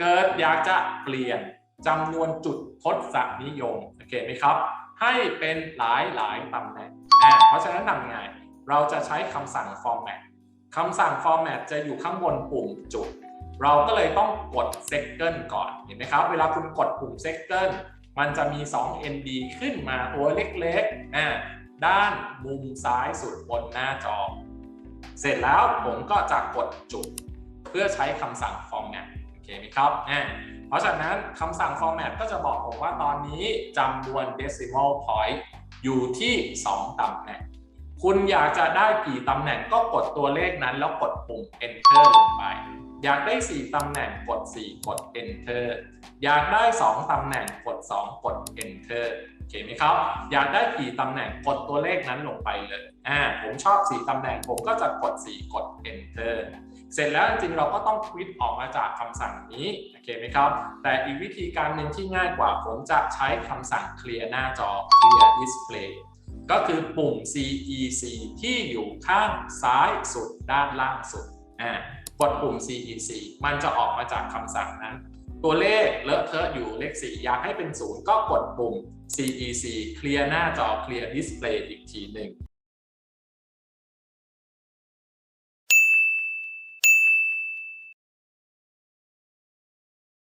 เกิดอยากจะเปลี่ยนจำนวนจุดทศนิยมโอเคไหมครับ ให้เป็นหลายหลายตำแหน่งอ่าเพราะฉะนั้นทำไงเราจะใช้คำสั่ง format คำสั่ง format จะอยู่ข้างบนปุ่มจุด เราก็เลยต้องกด second ก่อนเห็นไหมครับ เวลาคุณกดปุ่ม second มันจะมี 2 ND ขึ้นมาตัวเล็กๆอ่าด้านมุมซ้ายสุดบนหน้าจอ เสร็จแล้วผมก็จะกดจุด เพื่อใช้คำสั่ง f ไหมครับอ่าเพราะฉะนั้นคำสั่ง format ก็จะบอกผมว่าตอนนี้จำนวน decimal point อยู่ที่ 2ตำแหน่ง คุณอยากจะได้กี่ตำแหน่งก็กดตัวเลขนั้น แล้วกดปุ่ม enter ลงไป อยากได้ 4ตำแหน่งกด 4 กด enter อยากได้ 2ตำแหน่งกด 2 กด enter คไหมครับ อยากได้กี่ตำแหน่งกดตัวเลขนั้นลงไปเลยอ่าผมชอบ4ตำแหน่งผมก็จะกด4กด enter เสร็จแล้วจริงเราก็ต้องควิดออกมาจากคำสั่งนี้โอเคไหมครับ แต่อีกวิธีการหนึ่งที่ง่ายกว่าผมจะใช้คำสั่ง clear หน้าจอ clear display ก็คือปุ่ม CEC ที่อยู่ข้างซ้ายสุดด้านล่างสุดอ่ากดปุ่ม CEC มันจะออกมาจากคำสั่งนั้น ตัวเลขเลอะเทอะอยู่เลข 4 อยากให้เป็น 0 ก็กดปุ่ม CEC เคลียร์หน้าจอเคลียร์ดิสเพลย์อีกทีหนึ่ง